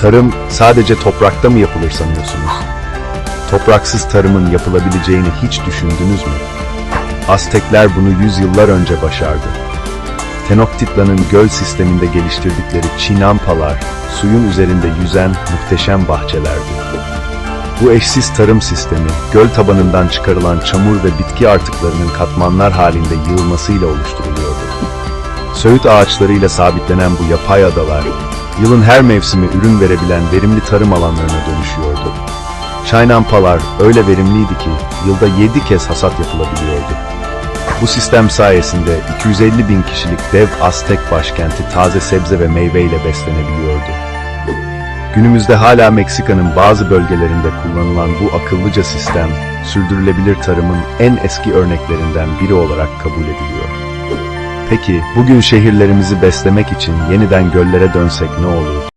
Tarım sadece toprakta mı yapılır sanıyorsunuz? Topraksız tarımın yapılabileceğini hiç düşündünüz mü? Aztekler bunu yüzyıllar önce başardı. Tenochtitlan'ın göl sisteminde geliştirdikleri çinampalar, suyun üzerinde yüzen muhteşem bahçelerdi. Bu eşsiz tarım sistemi, göl tabanından çıkarılan çamur ve bitki artıklarının katmanlar halinde yığılmasıyla oluşturuluyordu. Söğüt ağaçlarıyla sabitlenen bu yapay adalar, yılın her mevsimi ürün verebilen verimli tarım alanlarına dönüşüyordu. Çaynampalar öyle verimliydi ki yılda 7 kez hasat yapılabiliyordu. Bu sistem sayesinde 250 bin kişilik dev Aztek başkenti taze sebze ve meyveyle beslenebiliyordu. Günümüzde hala Meksika'nın bazı bölgelerinde kullanılan bu akıllıca sistem, sürdürülebilir tarımın en eski örneklerinden biri olarak kabul ediliyor. Peki, bugün şehirlerimizi beslemek için yeniden göllere dönsek ne olurdu?